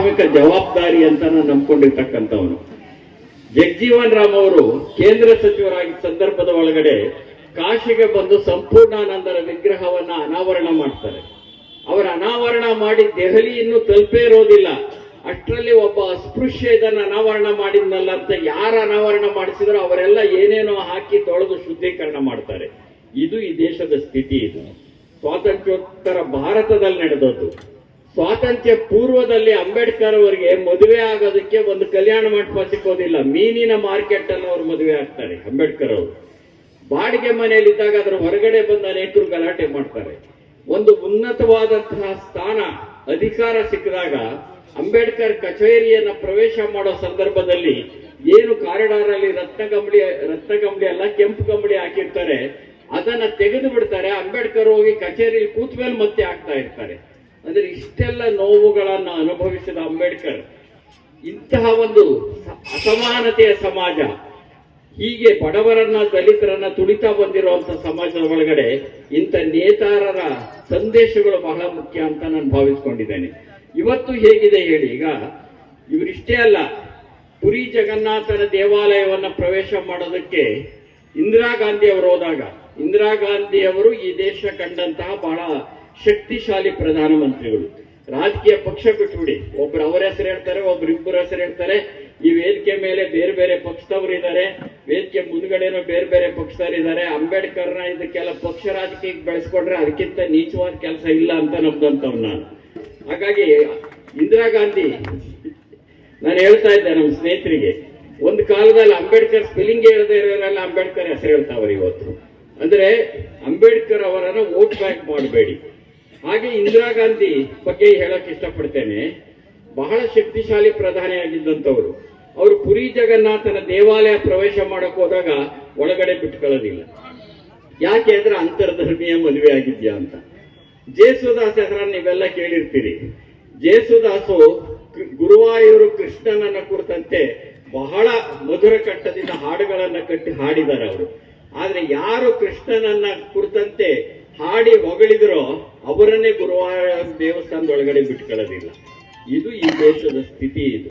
ಪ್ರಾಥಮಿಕ ಜವಾಬ್ದಾರಿ ಅಂತ ನಾನು ನಂಬ್ಕೊಂಡಿರ್ತಕ್ಕಂಥವನು. ಜಗಜೀವನ್ ರಾಮ್ ಅವರು ಕೇಂದ್ರ ಸಚಿವರಾಗಿದ್ದ ಸಂದರ್ಭದ ಒಳಗಡೆ ಕಾಶಿಗೆ ಬಂದು ಸಂಪೂರ್ಣಾನಂದರ ವಿಗ್ರಹವನ್ನ ಅನಾವರಣ ಮಾಡ್ತಾರೆ. ಅವರ ಅನಾವರಣ ಮಾಡಿ ದೆಹಲಿ ಇನ್ನೂ ತಲುಪೇ ಇರೋದಿಲ್ಲ. ಅಷ್ಟರಲ್ಲಿ ಒಬ್ಬ ಅಸ್ಪೃಶ್ಯ ಇದನ್ನ ಅನಾವರಣ ಮಾಡಿದ್ನಲ್ಲ ಅಂತ ಯಾರು ಅನಾವರಣ ಮಾಡಿಸಿದ್ರು ಅವರೆಲ್ಲ ಏನೇನೋ ಹಾಕಿ ತೊಳೆದು ಶುದ್ಧೀಕರಣ ಮಾಡ್ತಾರೆ. ಇದು ಈ ದೇಶದ ಸ್ಥಿತಿ ಇದು. ಸ್ವಾತಂತ್ರ್ಯೋತ್ತರ ಭಾರತದಲ್ಲಿ ನಡೆದದ್ದು. ಸ್ವಾತಂತ್ರ್ಯ ಪೂರ್ವದಲ್ಲಿ ಅಂಬೇಡ್ಕರ್ ಅವರಿಗೆ ಮದುವೆ ಆಗೋದಕ್ಕೆ ಒಂದು ಕಲ್ಯಾಣ ಮಂಟಪ ಸಿಕ್ಕೋದಿಲ್ಲ. ಮೀನಿನ ಮಾರ್ಕೆಟ್ ಅಲ್ಲಿ ಅವ್ರು ಮದುವೆ ಆಗ್ತಾರೆ, ಅಂಬೇಡ್ಕರ್ ಅವರು. ಬಾಡಿಗೆ ಮನೆಯಲ್ಲಿ ಇದ್ದಾಗ ಅದರ ಹೊರಗಡೆ ಬಂದ ಅನೇಕರು ಗಲಾಟೆ ಮಾಡ್ತಾರೆ. ಒಂದು ಉನ್ನತವಾದಂತಹ ಸ್ಥಾನ, ಅಧಿಕಾರ ಸಿಕ್ಕಿದಾಗ ಅಂಬೇಡ್ಕರ್ ಕಚೇರಿಯನ್ನ ಪ್ರವೇಶ ಮಾಡೋ ಸಂದರ್ಭದಲ್ಲಿ ಏನು ಕಾರಿಡಾರ್ ಅಲ್ಲಿ ರತ್ನಗಂಬಳಿ ರತ್ನಗಂಬಳಿ ಅಲ್ಲ, ಕೆಂಪು ಕಂಬಳಿ ಹಾಕಿರ್ತಾರೆ, ಅದನ್ನ ತೆಗೆದು ಬಿಡ್ತಾರೆ. ಅಂಬೇಡ್ಕರ್ ಹೋಗಿ ಕಚೇರಿಯಲ್ಲಿ ಕೂತ ಮೇಲೆ ಮತ್ತೆ ಆಗ್ತಾ ಇರ್ತಾರೆ. ಅಂದ್ರೆ ಇಷ್ಟೆಲ್ಲ ನೋವುಗಳನ್ನು ಅನುಭವಿಸಿದ ಅಂಬೇಡ್ಕರ್, ಇಂತಹ ಒಂದು ಅಸಮಾನತೆಯ ಸಮಾಜ, ಹೀಗೆ ಬಡವರನ್ನ, ದಲಿತರನ್ನ ತುಳಿತಾ ಬಂದಿರುವಂತಹ ಸಮಾಜದ ಒಳಗಡೆ ಇಂಥ ನೇತಾರರ ಸಂದೇಶಗಳು ಬಹಳ ಮುಖ್ಯ ಅಂತ ನಾನು ಭಾವಿಸ್ಕೊಂಡಿದ್ದೇನೆ. ಇವತ್ತು ಹೇಗಿದೆ ಹೇಳಿ, ಈಗ ಇವರಿಷ್ಟೇ ಅಲ್ಲ, ಪುರಿ ಜಗನ್ನಾಥನ ದೇವಾಲಯವನ್ನ ಪ್ರವೇಶ ಮಾಡೋದಕ್ಕೆ ಇಂದಿರಾ ಗಾಂಧಿ ಅವರು ಹೋದಾಗ, ಇಂದಿರಾ ಗಾಂಧಿ ಅವರು ಈ ದೇಶ ಕಂಡಂತಹ ಬಹಳ ಶಕ್ತಿಶಾಲಿ ಪ್ರಧಾನಮಂತ್ರಿಗಳು ರಾಜಕೀಯ ಪಕ್ಷ ಬಿಟ್ಬಿಡಿ ಒಬ್ರು ಅವರ ಹೆಸರು ಹೇಳ್ತಾರೆ, ಒಬ್ರು ಇಬ್ಬರ ಹೆಸರು ಹೇಳ್ತಾರೆ. ಈ ವೇದಿಕೆ ಮೇಲೆ ಬೇರೆ ಬೇರೆ ಪಕ್ಷದವರು ಇದ್ದಾರೆ. ವೇದಿಕೆ ಮುಂದ್ಗಡೆನೂ ಬೇರೆ ಬೇರೆ ಪಕ್ಷದವರು ಇದ್ದಾರೆ. ಅಂಬೇಡ್ಕರ್ನ ಇದಕ್ಕೆಲ್ಲ ಪಕ್ಷ ರಾಜಕೀಯಕ್ಕೆ ಬೆಳೆಸ್ಕೊಂಡ್ರೆ ಅದಕ್ಕಿಂತ ನೀಚವಾದ ಕೆಲಸ ಇಲ್ಲ ಅಂತ ನಮ್ದಂತವ್ ನಾನು. ಹಾಗಾಗಿ ಇಂದಿರಾ ಗಾಂಧಿ, ನಾನು ಹೇಳ್ತಾ ಇದ್ದೆ ನಮ್ಮ ಸ್ನೇಹಿತರಿಗೆ, ಒಂದು ಕಾಲದಲ್ಲಿ ಅಂಬೇಡ್ಕರ್ ಸ್ಪೆಲ್ಲಿಂಗ್ ಹೇಳದೇ ಇರೋರೆಲ್ಲ ಅಂಬೇಡ್ಕರ್ ಹೆಸರು ಹೇಳ್ತಾವ್ರೆ ಇವತ್ತು. ಅಂದ್ರೆ ಅಂಬೇಡ್ಕರ್ ಅವರನ್ನ ವೋಟ್ ಬ್ಯಾಂಕ್ ಮಾಡಬೇಡಿ. ಹಾಗೆ ಇಂದಿರಾ ಗಾಂಧಿ ಬಗ್ಗೆ ಹೇಳಕ್ ಇಷ್ಟಪಡ್ತೇನೆ. ಬಹಳ ಶಕ್ತಿಶಾಲಿ ಪ್ರಧಾನಿಯಾಗಿದ್ದಂಥವ್ರು ಅವರು ಪುರಿ ಜಗನ್ನಾಥನ ದೇವಾಲಯ ಪ್ರವೇಶ ಮಾಡಕ್ ಹೋದಾಗ ಒಳಗಡೆ ಬಿಟ್ಕೊಳ್ಳೋದಿಲ್ಲ. ಯಾಕೆ ಅಂದ್ರೆ ಅಂತರ್ಧರ್ಮೀಯ ಮದುವೆ ಆಗಿದ್ಯಾ ಅಂತ. ಜೇಸುದಾಸ್ ಹೆಸರನ್ನು ನೀವೆಲ್ಲ ಕೇಳಿರ್ತೀರಿ. ಜೇಸುದಾಸು ಗುರುವಾಯೂರು ಕೃಷ್ಣನನ್ನ ಕುರಿತಂತೆ ಬಹಳ ಮಧುರ ಕಟ್ಟದಿಂದ ಹಾಡುಗಳನ್ನ ಕಟ್ಟಿ ಹಾಡಿದ್ದಾರೆ ಅವರು. ಆದ್ರೆ ಯಾರು ಕೃಷ್ಣನನ್ನ ಕುರಿತಂತೆ ಹಾಡಿ ಹೊಗಳಿದ್ರೋ ಅವರನ್ನೇ ಗುರುವಾರ ದೇವಸ್ಥಾನದೊಳಗಡೆ ಬಿಟ್ಕೊಳ್ಳೋದಿಲ್ಲ. ಇದು ಈ ದೇಶದ ಸ್ಥಿತಿ ಇದು.